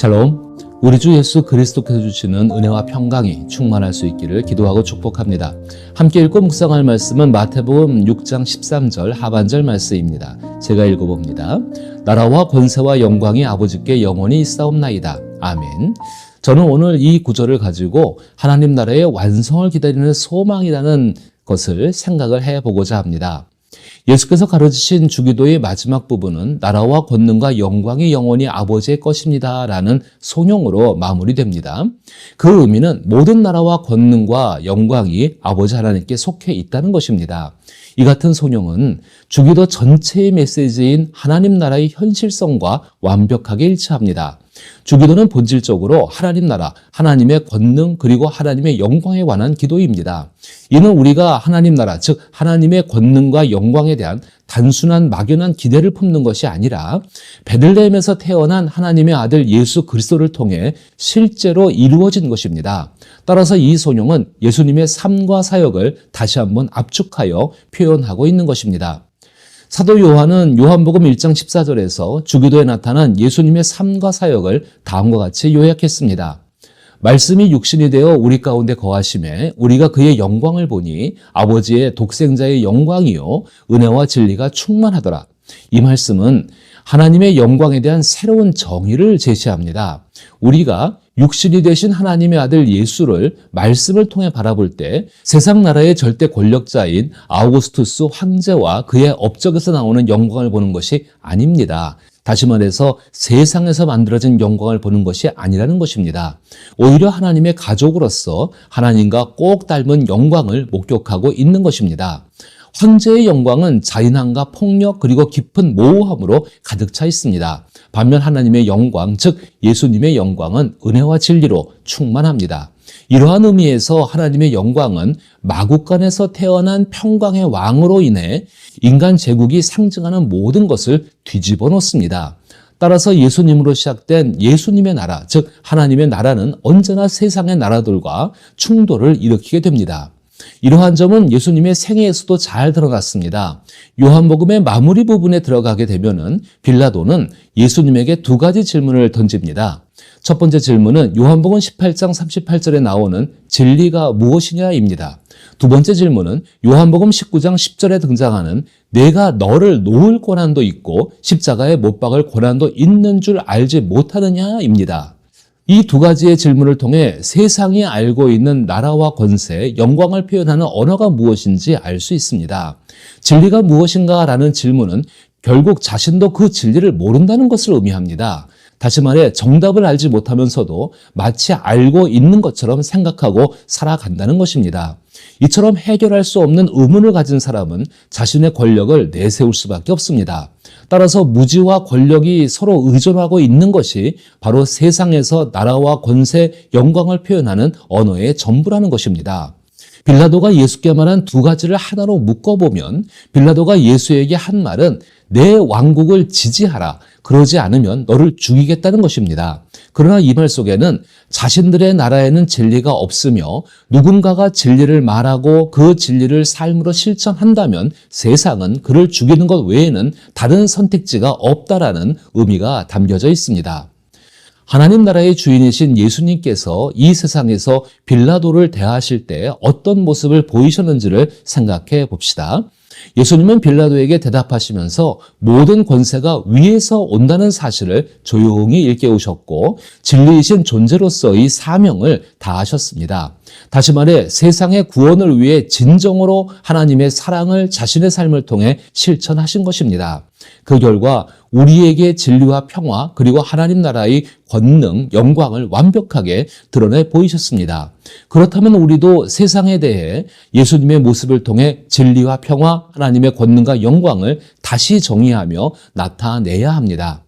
샬롬. 우리 주 예수 그리스도께서 주시는 은혜와 평강이 충만할 수 있기를 기도하고 축복합니다. 함께 읽고 묵상할 말씀은 마태복음 6장 13절 하반절 말씀입니다. 제가 읽어봅니다. 나라와 권세와 영광이 아버지께 영원히 있사옵나이다. 아멘. 저는 오늘 이 구절을 가지고 하나님 나라의 완성을 기다리는 소망이라는 것을 생각을 해보고자 합니다. 예수께서 가르치신 주기도의 마지막 부분은 나라와 권능과 영광이 영원히 아버지의 것입니다. 라는 송용으로 마무리됩니다. 그 의미는 모든 나라와 권능과 영광이 아버지 하나님께 속해 있다는 것입니다. 이 같은 송용은 주기도 전체의 메시지인 하나님 나라의 현실성과 완벽하게 일치합니다. 주기도는 본질적으로 하나님 나라, 하나님의 권능 그리고 하나님의 영광에 관한 기도입니다. 이는 우리가 하나님 나라, 즉 하나님의 권능과 영광에 대한 단순한 막연한 기대를 품는 것이 아니라 베들레헴에서 태어난 하나님의 아들 예수 그리스도를 통해 실제로 이루어진 것입니다. 따라서 이 소용은 예수님의 삶과 사역을 다시 한번 압축하여 표현하고 있는 것입니다. 사도 요한은 요한복음 1장 14절에서 주기도에 나타난 예수님의 삶과 사역을 다음과 같이 요약했습니다. 말씀이 육신이 되어 우리 가운데 거하심에 우리가 그의 영광을 보니 아버지의 독생자의 영광이요 은혜와 진리가 충만하더라. 이 말씀은 하나님의 영광에 대한 새로운 정의를 제시합니다. 우리가 육신이 되신 하나님의 아들 예수를 말씀을 통해 바라볼 때 세상 나라의 절대 권력자인 아우구스투스 황제와 그의 업적에서 나오는 영광을 보는 것이 아닙니다. 다시 말해서 세상에서 만들어진 영광을 보는 것이 아니라는 것입니다. 오히려 하나님의 가족으로서 하나님과 꼭 닮은 영광을 목격하고 있는 것입니다. 황제의 영광은 잔인함과 폭력 그리고 깊은 모호함으로 가득 차 있습니다. 반면 하나님의 영광, 즉 예수님의 영광은 은혜와 진리로 충만합니다. 이러한 의미에서 하나님의 영광은 마국간에서 태어난 평강의 왕으로 인해 인간 제국이 상징하는 모든 것을 뒤집어 놓습니다. 따라서 예수님으로 시작된 예수님의 나라, 즉 하나님의 나라는 언제나 세상의 나라들과 충돌을 일으키게 됩니다. 이러한 점은 예수님의 생애에서도 잘 드러났습니다. 요한복음의 마무리 부분에 들어가게 되면은 빌라도는 예수님에게 두 가지 질문을 던집니다. 첫 번째 질문은 요한복음 18장 38절에 나오는 진리가 무엇이냐입니다. 두 번째 질문은 요한복음 19장 10절에 등장하는 내가 너를 놓을 권한도 있고 십자가에 못 박을 권한도 있는 줄 알지 못하느냐입니다. 이 두 가지의 질문을 통해 세상이 알고 있는 나라와 권세, 영광을 표현하는 언어가 무엇인지 알 수 있습니다. 진리가 무엇인가라는 질문은 결국 자신도 그 진리를 모른다는 것을 의미합니다. 다시 말해 정답을 알지 못하면서도 마치 알고 있는 것처럼 생각하고 살아간다는 것입니다. 이처럼 해결할 수 없는 의문을 가진 사람은 자신의 권력을 내세울 수밖에 없습니다. 따라서 무지와 권력이 서로 의존하고 있는 것이 바로 세상에서 나라와 권세, 영광을 표현하는 언어의 전부라는 것입니다. 빌라도가 예수께 말한 두 가지를 하나로 묶어보면 빌라도가 예수에게 한 말은 내 왕국을 지지하라. 그러지 않으면 너를 죽이겠다는 것입니다. 그러나 이 말 속에는 자신들의 나라에는 진리가 없으며 누군가가 진리를 말하고 그 진리를 삶으로 실천한다면 세상은 그를 죽이는 것 외에는 다른 선택지가 없다라는 의미가 담겨져 있습니다. 하나님 나라의 주인이신 예수님께서 이 세상에서 빌라도를 대하실 때 어떤 모습을 보이셨는지를 생각해 봅시다. 예수님은 빌라도에게 대답하시면서 모든 권세가 위에서 온다는 사실을 조용히 일깨우셨고 진리이신 존재로서의 사명을 다하셨습니다. 다시 말해 세상의 구원을 위해 진정으로 하나님의 사랑을 자신의 삶을 통해 실천하신 것입니다. 그 결과 우리에게 진리와 평화 그리고 하나님 나라의 권능, 영광을 완벽하게 드러내 보이셨습니다. 그렇다면 우리도 세상에 대해 예수님의 모습을 통해 진리와 평화, 하나님의 권능과 영광을 다시 정의하며 나타내야 합니다.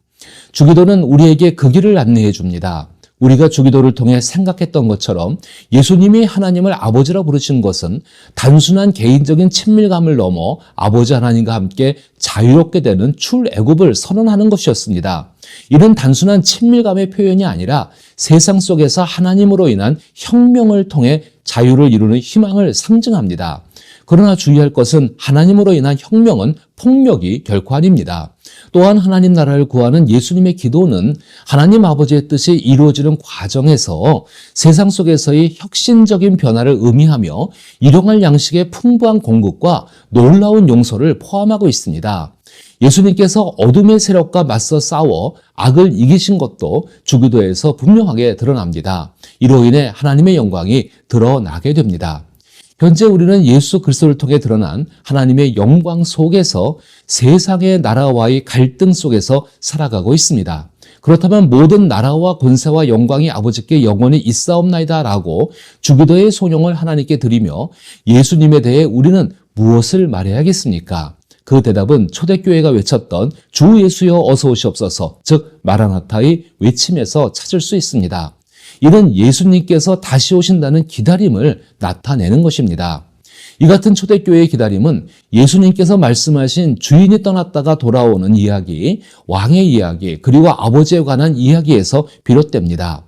주기도는 우리에게 그 길을 안내해 줍니다. 우리가 주기도를 통해 생각했던 것처럼 예수님이 하나님을 아버지라 부르신 것은 단순한 개인적인 친밀감을 넘어 아버지 하나님과 함께 자유롭게 되는 출애굽을 선언하는 것이었습니다. 이는 단순한 친밀감의 표현이 아니라 세상 속에서 하나님으로 인한 혁명을 통해 자유를 이루는 희망을 상징합니다. 그러나 주의할 것은 하나님으로 인한 혁명은 폭력이 결코 아닙니다. 또한 하나님 나라를 구하는 예수님의 기도는 하나님 아버지의 뜻이 이루어지는 과정에서 세상 속에서의 혁신적인 변화를 의미하며 일용할 양식의 풍부한 공급과 놀라운 용서를 포함하고 있습니다. 예수님께서 어둠의 세력과 맞서 싸워 악을 이기신 것도 주기도에서 분명하게 드러납니다. 이로 인해 하나님의 영광이 드러나게 됩니다. 현재 우리는 예수 그리스도를 통해 드러난 하나님의 영광 속에서 세상의 나라와의 갈등 속에서 살아가고 있습니다. 그렇다면 모든 나라와 권세와 영광이 아버지께 영원히 있사옵나이다라고 주기도의 소명을 하나님께 드리며 예수님에 대해 우리는 무엇을 말해야겠습니까? 그 대답은 초대교회가 외쳤던 주 예수여 어서 오시옵소서, 즉 마라나타의 외침에서 찾을 수 있습니다. 이는 예수님께서 다시 오신다는 기다림을 나타내는 것입니다. 이 같은 초대교회의 기다림은 예수님께서 말씀하신 주인이 떠났다가 돌아오는 이야기, 왕의 이야기, 그리고 아버지에 관한 이야기에서 비롯됩니다.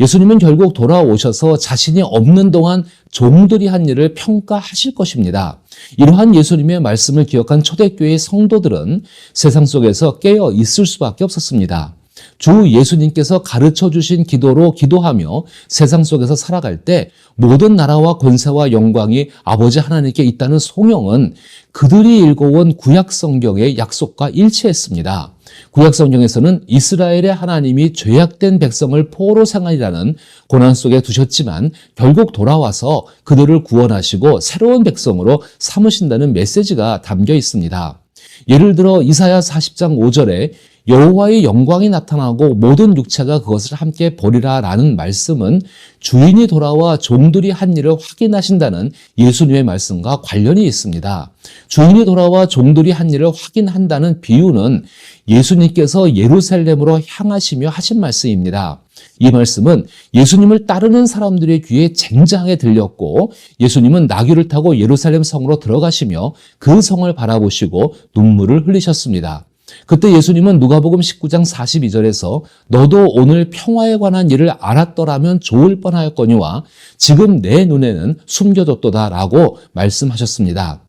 예수님은 결국 돌아오셔서 자신이 없는 동안 종들이 한 일을 평가하실 것입니다. 이러한 예수님의 말씀을 기억한 초대교회의 성도들은 세상 속에서 깨어 있을 수밖에 없었습니다. 주 예수님께서 가르쳐 주신 기도로 기도하며 세상 속에서 살아갈 때 모든 나라와 권세와 영광이 아버지 하나님께 있다는 소명은 그들이 읽어온 구약 성경의 약속과 일치했습니다. 구약 성경에서는 이스라엘의 하나님이 죄악된 백성을 포로 생활이라는 고난 속에 두셨지만 결국 돌아와서 그들을 구원하시고 새로운 백성으로 삼으신다는 메시지가 담겨 있습니다. 예를 들어 이사야 40장 5절에 여호와의 영광이 나타나고 모든 육체가 그것을 함께 보리라라는 말씀은 주인이 돌아와 종들이 한 일을 확인하신다는 예수님의 말씀과 관련이 있습니다. 주인이 돌아와 종들이 한 일을 확인한다는 비유는 예수님께서 예루살렘으로 향하시며 하신 말씀입니다. 이 말씀은 예수님을 따르는 사람들의 귀에 쟁쟁하게 들렸고 예수님은 나귀를 타고 예루살렘 성으로 들어가시며 그 성을 바라보시고 눈물을 흘리셨습니다. 그때 예수님은 누가복음 19장 42절에서 너도 오늘 평화에 관한 일을 알았더라면 좋을 뻔하였거니와 지금 내 눈에는 숨겨졌도다라고 말씀하셨습니다.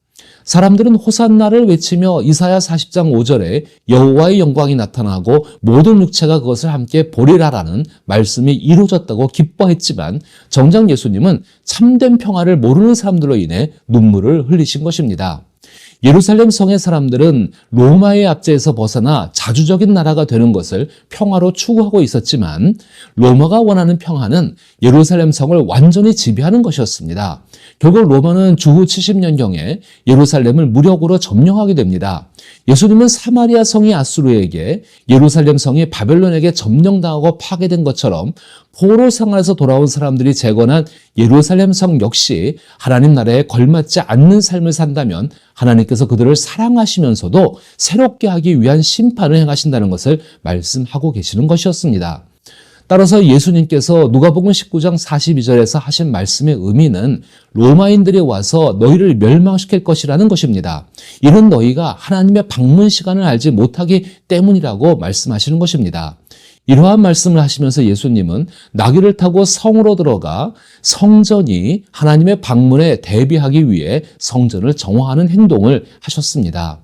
사람들은 호산나를 외치며 이사야 40장 5절에 여호와의 영광이 나타나고 모든 육체가 그것을 함께 보리라라는 말씀이 이루어졌다고 기뻐했지만 정작 예수님은 참된 평화를 모르는 사람들로 인해 눈물을 흘리신 것입니다. 예루살렘 성의 사람들은 로마의 압제에서 벗어나 자주적인 나라가 되는 것을 평화로 추구하고 있었지만 로마가 원하는 평화는 예루살렘 성을 완전히 지배하는 것이었습니다. 결국 로마는 주후 70년경에 예루살렘을 무력으로 점령하게 됩니다. 예수님은 사마리아 성이 아수르에게 예루살렘 성이 바벨론에게 점령당하고 파괴된 것처럼 포로 생활에서 돌아온 사람들이 재건한 예루살렘 성 역시 하나님 나라에 걸맞지 않는 삶을 산다면 하나님께서 그들을 사랑하시면서도 새롭게 하기 위한 심판을 행하신다는 것을 말씀하고 계시는 것이었습니다. 따라서 예수님께서 누가복음 19장 42절에서 하신 말씀의 의미는 로마인들이 와서 너희를 멸망시킬 것이라는 것입니다. 이는 너희가 하나님의 방문 시간을 알지 못하기 때문이라고 말씀하시는 것입니다. 이러한 말씀을 하시면서 예수님은 나귀를 타고 성으로 들어가 성전이 하나님의 방문에 대비하기 위해 성전을 정화하는 행동을 하셨습니다.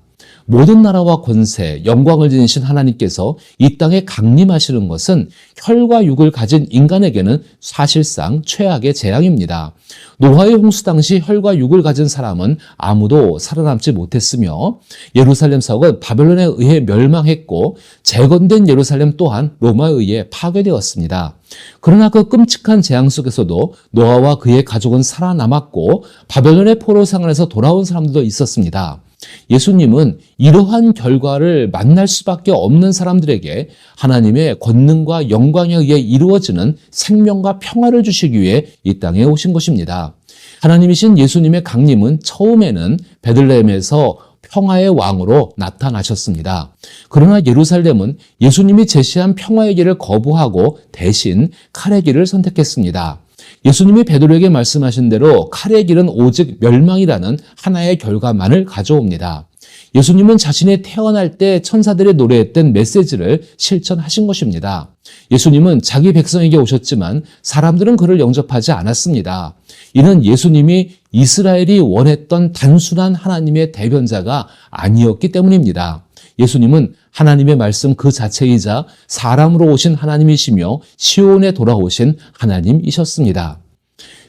모든 나라와 권세, 영광을 지니신 하나님께서 이 땅에 강림하시는 것은 혈과 육을 가진 인간에게는 사실상 최악의 재앙입니다. 노아의 홍수 당시 혈과 육을 가진 사람은 아무도 살아남지 못했으며 예루살렘 성은 바벨론에 의해 멸망했고 재건된 예루살렘 또한 로마에 의해 파괴되었습니다. 그러나 그 끔찍한 재앙 속에서도 노아와 그의 가족은 살아남았고 바벨론의 포로 생활에서 돌아온 사람들도 있었습니다. 예수님은 이러한 결과를 만날 수밖에 없는 사람들에게 하나님의 권능과 영광에 의해 이루어지는 생명과 평화를 주시기 위해 이 땅에 오신 것입니다. 하나님이신 예수님의 강림은 처음에는 베들레헴에서 평화의 왕으로 나타나셨습니다. 그러나 예루살렘은 예수님이 제시한 평화의 길을 거부하고 대신 칼의 길을 선택했습니다. 예수님이 베드로에게 말씀하신 대로 칼의 길은 오직 멸망이라는 하나의 결과만을 가져옵니다. 예수님은 자신이 태어날 때 천사들이 노래했던 메시지를 실천하신 것입니다. 예수님은 자기 백성에게 오셨지만 사람들은 그를 영접하지 않았습니다. 이는 예수님이 이스라엘이 원했던 단순한 하나님의 대변자가 아니었기 때문입니다. 예수님은 하나님의 말씀 그 자체이자 사람으로 오신 하나님이시며 시온에 돌아오신 하나님이셨습니다.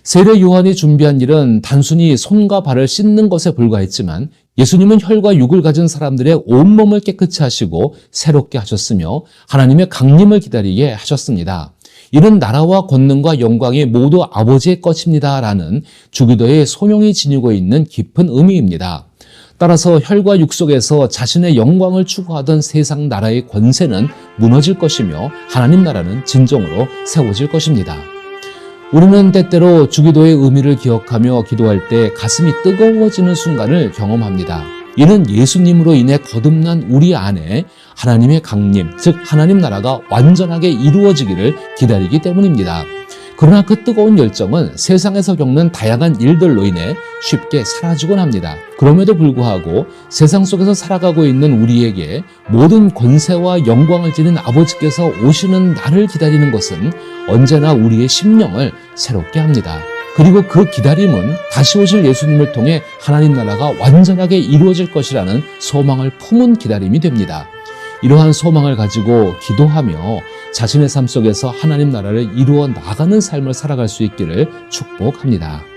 세례 요한이 준비한 일은 단순히 손과 발을 씻는 것에 불과했지만 예수님은 혈과 육을 가진 사람들의 온몸을 깨끗이 하시고 새롭게 하셨으며 하나님의 강림을 기다리게 하셨습니다. 이는 나라와 권능과 영광이 모두 아버지의 것입니다. 라는 주기도의 소명이 지니고 있는 깊은 의미입니다. 따라서 혈과 육 속에서 자신의 영광을 추구하던 세상 나라의 권세는 무너질 것이며 하나님 나라는 진정으로 세워질 것입니다. 우리는 때때로 주기도의 의미를 기억하며 기도할 때 가슴이 뜨거워지는 순간을 경험합니다. 이는 예수님으로 인해 거듭난 우리 안에 하나님의 강림, 즉 하나님 나라가 완전하게 이루어지기를 기다리기 때문입니다. 그러나 그 뜨거운 열정은 세상에서 겪는 다양한 일들로 인해 쉽게 사라지곤 합니다. 그럼에도 불구하고 세상 속에서 살아가고 있는 우리에게 모든 권세와 영광을 지닌 아버지께서 오시는 날을 기다리는 것은 언제나 우리의 심령을 새롭게 합니다. 그리고 그 기다림은 다시 오실 예수님을 통해 하나님 나라가 완전하게 이루어질 것이라는 소망을 품은 기다림이 됩니다. 이러한 소망을 가지고 기도하며 자신의 삶 속에서 하나님 나라를 이루어 나가는 삶을 살아갈 수 있기를 축복합니다.